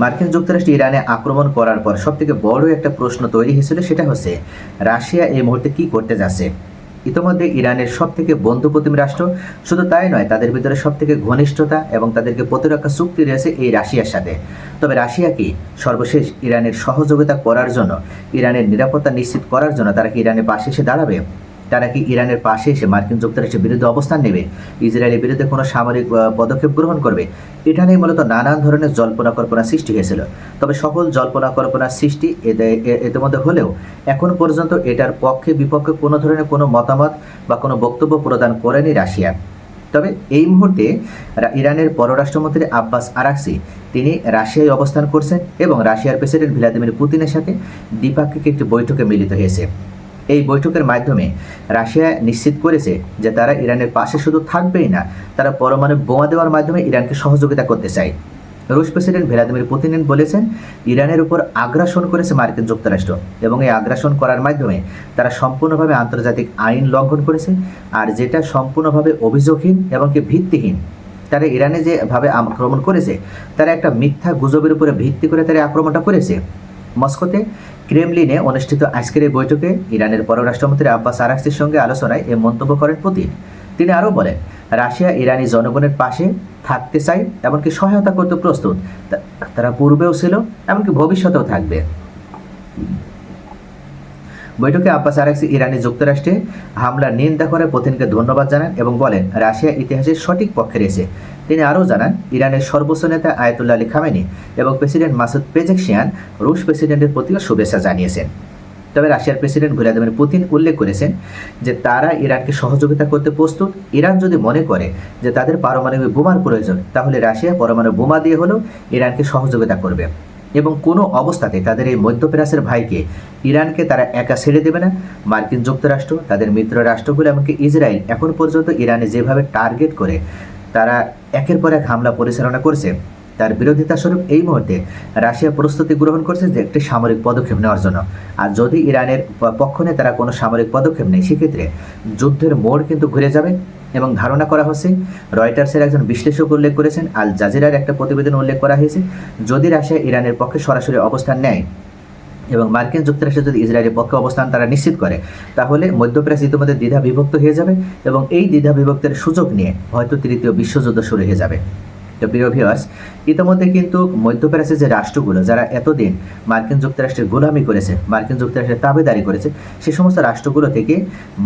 মার্কিন যুক্তরাষ্ট্র ইরানে আক্রমণ করার পর সবথেকে বড় একটা প্রশ্ন তৈরি হয়েছিল, সেটা হচ্ছে, রাশিয়া এই মুহূর্তে কি করতে যাচ্ছে? ইতোমধ্যে ইরানের সব থেকে বন্ধুপ্রতিম রাষ্ট্র, শুধু তাই নয়, তাদের ভিতরে সব থেকে ঘনিষ্ঠতা এবং তাদেরকে প্রতিরক্ষা চুক্তি রয়েছে এই রাশিয়ার সাথে। তবে রাশিয়া কি সর্বশেষ ইরানের সহযোগিতা করার জন্য, ইরানের নিরাপত্তা নিশ্চিত করার জন্য তারা কি ইরানের পাশে এসে দাঁড়াবে? তারা কি ইরানের পাশে এসে মার্কিন যুক্তরাষ্ট্রের বিরুদ্ধে অবস্থান নেবে? ইসরায়েলের বিরুদ্ধে কোনো সামরিক পদক্ষেপ গ্রহণ করবে? এটা নিয়ে মূলত নানান ধরনের জল্পনা কল্পনা সৃষ্টি হয়েছিল। তবে সকল জল্পনা কল্পনার সৃষ্টি এতে ইতিমধ্যে হলেও এখন পর্যন্ত এটার পক্ষে বিপক্ষে কোনো ধরনের কোনো মতামত বা কোনো বক্তব্য প্রদান করেনি রাশিয়া। তবে এই মুহূর্তে ইরানের পররাষ্ট্রমন্ত্রী আব্বাস আরাকসি, তিনি রাশিয়ায় অবস্থান করছেন এবং রাশিয়ার প্রেসিডেন্ট ভ্লাদিমির পুতিনের সাথে দ্বিপাক্ষিক একটি বৈঠকে মিলিত হয়েছে। এই বৈঠকের মাধ্যমে রাশিয়া নিশ্চিত করেছে যে তারা ইরানের পাশে শুধু থাকবেই না, তারা পরমাণু বোমা দেওয়ার মাধ্যমে ইরানকে সহযোগিতা করতে চায়। রুশ প্রেসিডেন্ট ভ্লাদিমির পুতিন বলেছেন, ইরানের উপর আগ্রাসন করেছে মার্কিন যুক্তরাষ্ট্র এবং এই আগ্রাসন করার মাধ্যমে তারা সম্পূর্ণভাবে আন্তর্জাতিক আইন লঙ্ঘন করেছে আর যেটা সম্পূর্ণভাবে অভিযোগহীন এবং কি ভিত্তিহীন। তারা ইরানে যেভাবে আক্রমণ করেছে, তারা একটা মিথ্যা গুজবের উপরে ভিত্তি করে তারা আক্রমণটা করেছে। মস্কোতে ক্রেমলিনে অনুষ্ঠিত আজকের এই বৈঠকে ইরানের পররাষ্ট্রমন্ত্রী আব্বাস আরাকসির সঙ্গে আলোচনায় এ মন্তব্য করেন পুতিন। তিনি আরও বলেন, রাশিয়া ইরানি জনগণের পাশে থাকতে চায়, এমনকি সহায়তা করতে প্রস্তুত। তারা পূর্বেও ছিল, এমনকি ভবিষ্যতেও থাকবে। বৈঠকে আব্বাস আরাকসি ইরানি যুক্তরাষ্ট্রে হামলার নিন্দা করে পুতিনকে ধন্যবাদ জানান এবং বলেন, রাশিয়া ইতিহাসের সঠিক পক্ষে রয়েছে। তিনি আরও জানান, ইরানের সর্বোচ্চ নেতা আয়াতুল্লাহ আলী খামেনি এবং প্রেসিডেন্ট মাসুদ পেজেকশিয়ান রুশ প্রেসিডেন্টের প্রতিও শুভেচ্ছা জানিয়েছেন। তবে রাশিয়ার প্রেসিডেন্ট ভ্লাদিমির পুতিন উল্লেখ করেছেন যে তারা ইরানকে সহযোগিতা করতে প্রস্তুত। ইরান যদি মনে করে যে তাদের পারমাণবিক বোমার প্রয়োজন, তাহলে রাশিয়া পরমাণু বোমা দিয়ে হলেও ইরানকে সহযোগিতা করবে। এবং কোনো অবস্থাতে তাদের এই মধ্যপ্রাচ্যের ভাইকে ইরানকে তারা একা ছেড়ে দেবে না। মার্কিন যুক্তরাষ্ট্র, তাদের মিত্র রাষ্ট্রগুলো, এমনকি ইসরায়েল এখন পর্যন্ত ইরানে যেভাবে টার্গেট করে, তারা একের পর এক হামলা পরিচালনা করছে। তার বিরোধিতা স্বরূপ এই মুহূর্তে রাশিয়া প্রস্তুতি গ্রহণ করছে যে একটি সামরিক পদক্ষেপ নেওয়ার জন্য। আর যদি ইরানের পক্ষ নিয়ে তারা কোনো সামরিক পদক্ষেপ নেয়, সেক্ষেত্রে যুদ্ধের মোড় কিন্তু ঘুরে যাবে এবং ধারণা করা হচ্ছে, রয়টার্সের একজন বিশ্লেষক উল্লেখ করেছেন, আল জাজিরার একটা প্রতিবেদন উল্লেখ করা হয়েছে, যদি রাশিয়া ইরানের পক্ষে সরাসরি অবস্থান নেয় এবং মার্কিন যুক্তরাষ্ট্র যদি ইসরায়েলের পক্ষে অবস্থান তারা নিশ্চিত করে, তাহলে মধ্যপ্রাচ্য ইতিমধ্যে দ্বিধা বিভক্ত হয়ে যাবে এবং এই দ্বিধা বিভক্তের সুযোগ নিয়ে হয়তো তৃতীয় বিশ্বযুদ্ধ শুরু হয়ে যাবে। প্রিয় ভিউয়ার্স ইতিমধ্যে কিন্তু মধ্যপ্রাচ্যের যে রাষ্ট্রগুলো, যারা এতদিন মার্কিন যুক্তরাষ্ট্রের গোলামি করেছে, মার্কিন যুক্তরাষ্ট্রের তাবেদারি করেছে, সে সমস্ত রাষ্ট্রগুলো থেকে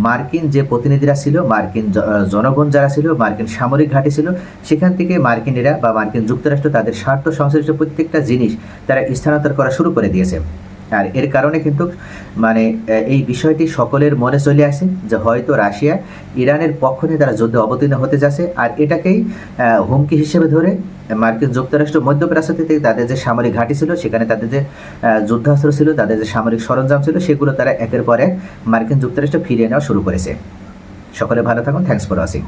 মার্কিন যে প্রতিনিধিরা ছিল, মার্কিন জনগণ যারা ছিল, মার্কিন সামরিক ঘাঁটি ছিল, সেখান থেকে মার্কিনীরা বা মার্কিন যুক্তরাষ্ট্র তাদের স্বার্থ সংশ্লিষ্ট প্রত্যেকটা জিনিস তারা স্থানান্তর করা শুরু করে দিয়েছে। আর এর কারণে কিন্তু মানে এই বিষয়টি সকলের মনে চলে আসে যে হয়তো রাশিয়া ইরানের পক্ষ নিয়ে তারা যুদ্ধে অবতীর্ণ হতে যাচ্ছে। আর এটাকেই হুমকি হিসেবে ধরে মার্কিন যুক্তরাষ্ট্র মধ্যপ্রাচ্য থেকে তাদের যে সামরিক ঘাঁটি ছিল, সেখানে তাদের যে যুদ্ধাস্ত্র ছিল, তাদের যে সামরিক সরঞ্জাম ছিল, সেগুলো তারা একের পর মার্কিন যুক্তরাষ্ট্র ফিরিয়ে নেওয়া শুরু করেছে। সকলে ভালো থাকুন। Thanks for watching